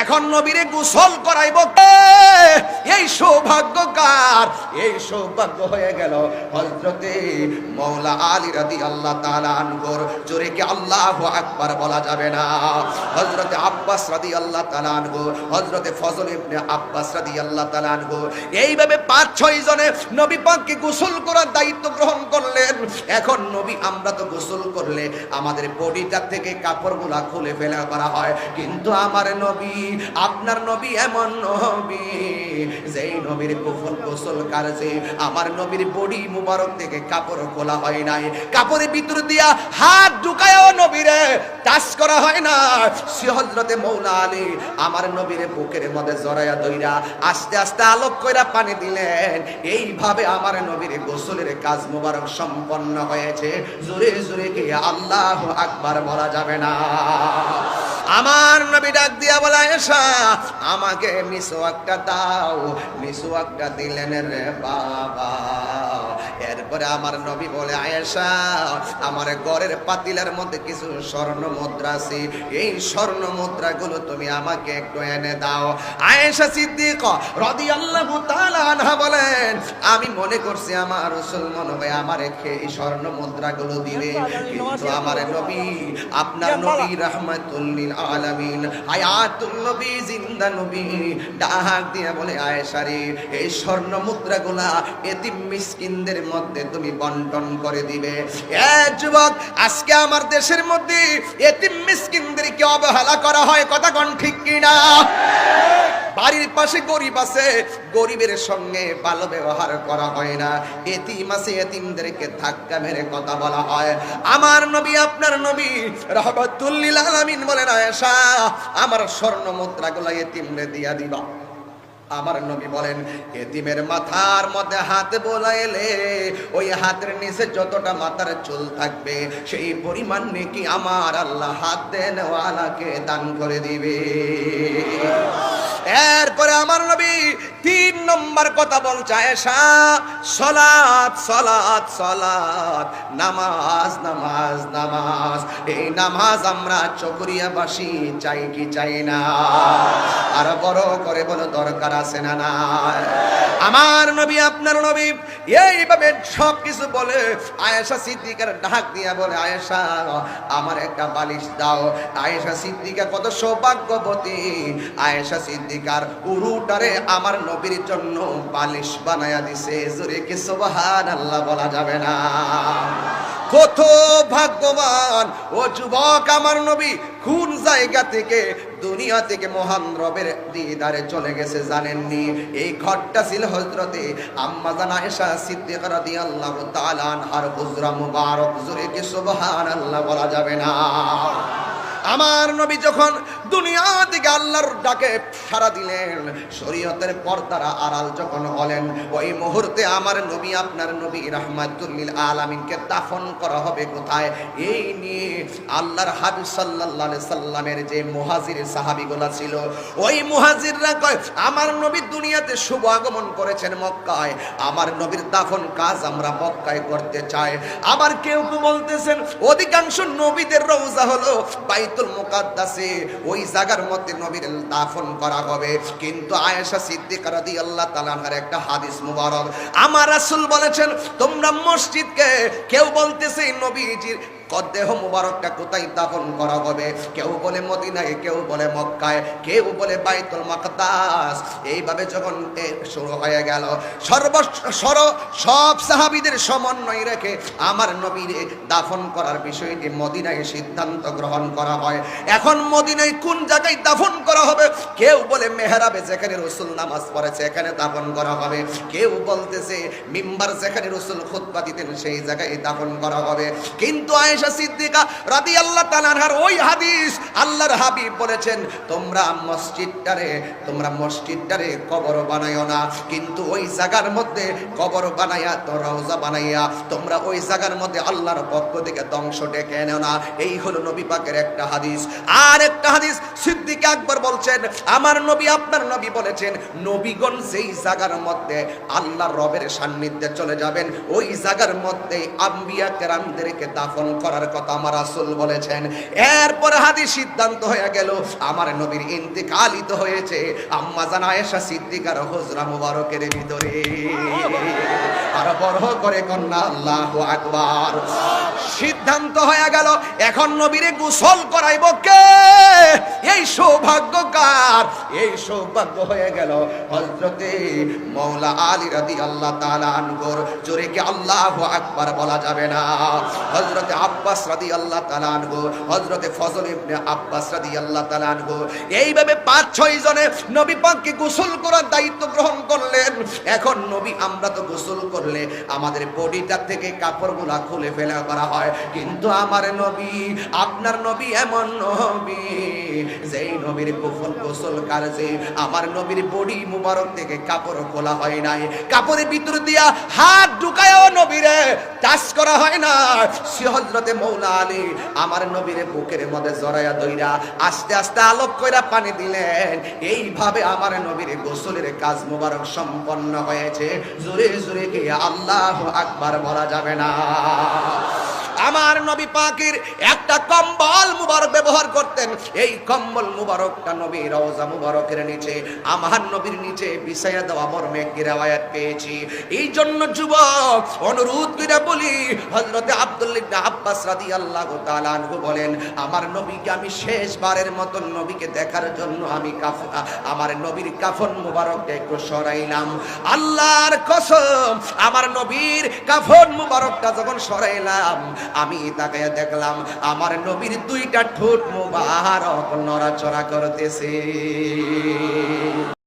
এখন নবীরে গোসল করাইব? এই সৌভাগ্য কার এই সৌভাগ্য হয়ে গেল হজরতে মৌলা আলী রাদি আল্লাহ তাআলা আনগর জোরে কি আল্লাহু আকবার বলা যাবে না? হজরতে আব্বাস রাদি আল্লাহ তাআলা আনগো হজরতে ফজল ইবনে আব্বাস রাদি আল্লাহ তাআলা আনগো এইভাবে পাঁচ ছয় জনে নবী পাককে গোসল করার দায়িত্ব গ্রহণ করলেন। এখন নবী, আমরা তো গোসল করলে আমাদের বডিটা থেকে কাপড়গুলা খুলে ফেলা করা হয়। কিন্তু আমার নবী আপনার নবী এমন নবী, যেই নবীর গোসল গোসল কার্যে আমার নবীর বডি মুবারক থেকে কাপড় খোলা হয় নাই। কাপড়ের ভিতর দিয়া হাত ঢুকায়ও নবীরে, টাচ করা হয় না। সে হজরতে মৌলা আলী আমার নবীর বুকের মধ্যে জড়াইয়া দইরা আস্তে আস্তে আলোক কইরা পানি দিলেন। এইভাবে আমার নবীর গোসলের কাজ মুবারক সম্পন্ন হয়েছে। জোরে জোরে কে আল্লাহ আকবার বলা যাবে না। আমার নবী ডাক দিয়া বলা এসা আমাকে মিসওয়াকটা দাও মিসওয়াকটা দিলেন রে বাবা। এরপরে আমার নবী বলে, আয়েশা, আমার ঘরের পাতিলার মধ্যে কিছু স্বর্ণ মুদ্রা আছে। এই স্বর্ণ মুদ্রাগুলো তুমি আমাকে একটু এনে দাও। আয়েশা সিদ্দিক রাদিয়াল্লাহু তাআলা আনহা বলেন, আমি মনে করছি আমার রাসূল মনে হয় আমার এই স্বর্ণ মুদ্রাগুলো দিবে। কিন্তু আমার নবী, আপনার নবী রাহমাতুল লিল আলামিন। আয়াতুল নবী, জিন্দা নবী। ডাক দিয়া বলে, আয়েশা রে, এই স্বর্ণ মুদ্রাগুলা এতিম মিসকিনদের মধ্যে তুমি বন্টন করে দিবে। এ যুবক, আজকে আমার দেশের মধ্যে এতিম মিসকিনদেরকে অবহেলা করা হয়, কথা কোন ঠিক কিনা? বাড়ির পাশে গরিব আছে, গরিবের সঙ্গে ভালো ব্যবহার করা হয় না। এতিম আছে, এতিমদেরকে ধাক্কা মেরে কথা বলা হয়। আমার নবী, আপনার নবী, রহমতুল্লিল আলামিন বলেন, আয়েশা, আমার স্বর্ণ মুদ্রাগুলো এতিমরে দিয়া দিবা। আমার নবী বলেন, এতিমের মাথার মধ্যে হাত বোলাইলে ওই হাতের নিচে যতটা মাথার চুল থাকবে, সেই পরিমাণ নাকি আমার আল্লাহ হাত দেন ওয়ালাকে দান করে দিবে। এরপরে আমার নবী তিন নম্বর কথা বলছে আয়েশা সলাত সলাত সলাত নামাজ নামাজ নামাজ। এই নামাজ আমরা চকরিয়াবাসী চাই কি চাই না? আর বড় করে বলো, দরকার আছে না না? আমার নবী, আপনার নবী, এইভাবে সব কিছু বলে আয়েশা সিদ্দিকার ডাক দিয়া বলে, আয়েশা, আমার একটা বালিশ দাও। আয়েশা সিদ্দিকা কত সৌভাগ্যবতী। আয়েশা সিদ্দিকার উরুটারে আমার নবীর জন্য বালিশ বানায়া দিছে। জোরে কি সুবহান আল্লাহ বলা যাবে না? কত ভাগ্যবান। ও যুবক আমার নবী কোন জায়গা থেকে, দুনিয়া থেকে মহান রবের দিদারে চলে গেছে জানেননি? এই ঘরটা ছিল হজরতে আম্মা জান আয়েশা সিদ্দিকা রাদিয়াল্লাহু তাআলা আনহার হুজরা মুবারক। জুরে কি সুবহানাল্লাহ বলা যাবে না? আমার নবী যখন দুনিয়া থেকে আল্লাহর ডাকে সারা দিলেন। শরীয়তের পর্দারা আড়াল যখন হলেন, ওই মুহূর্তে আমার নবী, আপনার নবী রাহমাতুল্লিল আলামিনকে দাফন করা হবে কোথায়? এই নিয়ে আল্লাহর হাবিব সাল্লাল্লাহু সাল্লামের যে মুহাজির সাহাবীগুলা ছিল, ওই মুহাজিররা কয়, আমার নবী দুনিয়াতে শুভ আগমন করেছেন মক্কায়। আমার নবীর দাফন কাজ আমরা মক্কায় করতে চাই। আবার কেউ কেউ বলতেছেন, অধিকাংশ নবীদের রওজা হলো বাইতুল মুকাদ্দাসে। ওই জায়গার মধ্যে নবীর দাফন করা হবে। কিন্তু আয়েশা সিদ্দিকা রাদিয়াল্লাহু তালানহার একটা হাদিস মুবারক। আমার রাসূল বলেছেন, তোমরা মসজিদকে কেউ বলতেছে নবীজির কদেহ মুবারকটা কোথায় দাফন করা হবে? কেউ বলে মদিনায়, কেউ বলে মক্কায়, কেউ বলে বাইতুল মাকদাস। এইভাবে যখন শুরু হয়ে গেল সর্ব সর, সব সাহাবিদের সমন্বয় রেখে আমার নবীর দাফন করার বিষয়টি মদিনায় সিদ্ধান্ত গ্রহণ করা হয়। এখন মদিনায় কোন জায়গায় দাফন করা হবে? কেউ বলে মেহরাবে যেখানে রসুল নামাজ পড়েছে, এখানে দাফন করা হবে। কেউ বলতেছে, মিম্বার যেখানে রসুল খুতবা দিতেন, সেই জায়গায় দাফন করা হবে। কিন্তু আয়েশা সিদ্দিকা রাদিয়াল্লাহু তাআলার ওই হাদিস আল্লাহর হাবিব বলেছেন, তোমরা মসজিদটারে তোমরা মসজিদটারে কবর বানাইও না, কিন্তু ওই জায়গার মধ্যে কবর বানাইয়া তো রওজা বানাইয়া তোমরা ওই জায়গার মধ্যে আল্লাহর পক্ষ থেকে ধ্বংস ডেকে এনেও না। এই হলো নবী পাকের একটা হাদিস। আর একটা হাদিস সিদ্দিক আকবর বলছেন, আমার নবী, আপনার নবী বলেছেন, নবীগণ যেই জায়গার মধ্যে আল্লাহর রবের সান্নিধ্যে চলে যাবেন, ওই জায়গার মধ্যে আম্বিয়া কেরামদেরকে দাফন করার কথা আমার আসল বলেছেন। এরপর হাদি সিদ্ধান্ত হয়ে গেল, আমার নবীর ইন্তিকালিত হয়েছে আম্মা জান আয়েশা সিদ্দিকার হজরা মুবারকের ভিতরে। আর বড় করে কন্যা, আল্লাহ আকবার। সিদ্ধান্ত হয়ে গেল, এখন নবীরে গোসল করাইব কে? এই সৌভাগ্য কার এই সৌভাগ্য হয়ে গেল হযরতে মৌলা আলী রাদি আল্লাহ তাআলা আনগর জোরে কি আল্লাহু আকবার বলা যাবে না? হযরতে আব্বাস রাদি আল্লাহ তাআলা আনগো হযরতে ফজল ইবনে আব্বাস রাদি আল্লাহ তাআলা আনগো এইভাবে পাঁচ, ছয় জনে নবী পাককে গোসল করার দায়িত্ব গ্রহণ করলেন। এখন নবী, আমরা তো গোসল করলে আমাদের বডিটা থেকে কাপড়গুলা খুলে ফেলা করা হয়। কিন্তু আমার নবী, আপনার নবী এমন নবী, যেই নবীর গোসল গোসল কার্যে আমার নবীর বডি মুবারক থেকে কাপড় খোলা হয় নাই। কাপড়ের ভিতর দিয়া হাত ঢুকায়ও নবীরে টাচ করা হয় না। সে হজরতে মৌলা আলী আমার নবীর বুকের মধ্যে জড়াইয়া দইরা আস্তে আস্তে আলোক কইরা পানি দিলেন। এইভাবে আমার নবীর গোসলের কাজ মুবারক সম্পন্ন হয়েছে। জোরে জোরে কে আল্লাহ আকবার বলা যাবে না। নবী পাকের একটা কম্বল মুবারক ব্যবহার করতেন। এই কম্বল মুবারকটা নবী রওজা মুবারকের নিচে, আমার নবীর নিচে বিছাইয়া দেওয়া মর্মে একটি রেওয়ায়াত পেয়েছি। এই জন্য যুবক, অনুরোধ করে বলি, হযরতে আব্দুল্লাহ ইবনে আব্বাস রাদিয়াল্লাহু তাআলা আনহু বলেন, আমার নবীকে আমি শেষবারের মতো নবীকে দেখার জন্য আমি কাফন আমার নবীর কাফন মুবারকটা একটু সরাইলাম। আল্লাহর কসম, আমার নবীর কাফন মুবারকটা যখন সরাইলাম, আমি তাকায় দেখলাম আমার নবীর দুইটা ঠোঁট মুবারক নড়াচড়া করতেছে।